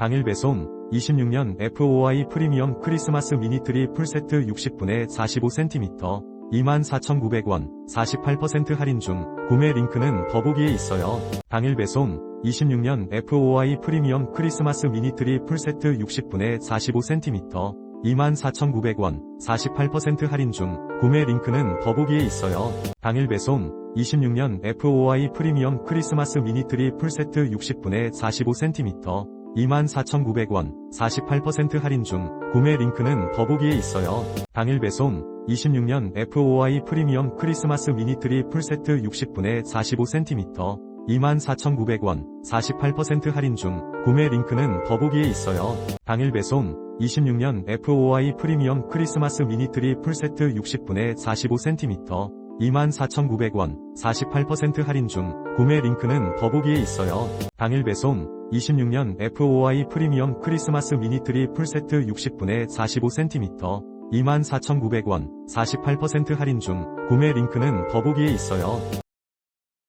당일 배송 26년 FOI 프리미엄 크리스마스 미니트리 풀세트 60분에 45cm 24,900원 48% 할인 중 구매 링크는 더보기에 있어요. 당일 배송 26년 FOI 프리미엄 크리스마스 미니트리 풀세트 60분에 45cm 24,900원 48% 할인 중 구매 링크는 더보기에 있어요. 당일 배송 26년 FOI 프리미엄 크리스마스 미니트리 풀세트 60분에 45cm 24,900원 48% 할인 중 구매 링크는 더보기에 있어요. 당일 배송 26년 FOI 프리미엄 크리스마스 미니트리 풀세트 60분에 45cm 24,900원 48% 할인 중 구매 링크는 더보기에 있어요. 당일 배송 26년 FOI 프리미엄 크리스마스 미니트리 풀세트 60분에 45cm 24,900원 48% 할인 중 구매 링크는 더보기에 있어요. 당일 배송 26년 FOI 프리미엄 크리스마스 미니트리 풀세트 60분에 45cm 24,900원 48% 할인 중 구매 링크는 더보기에 있어요.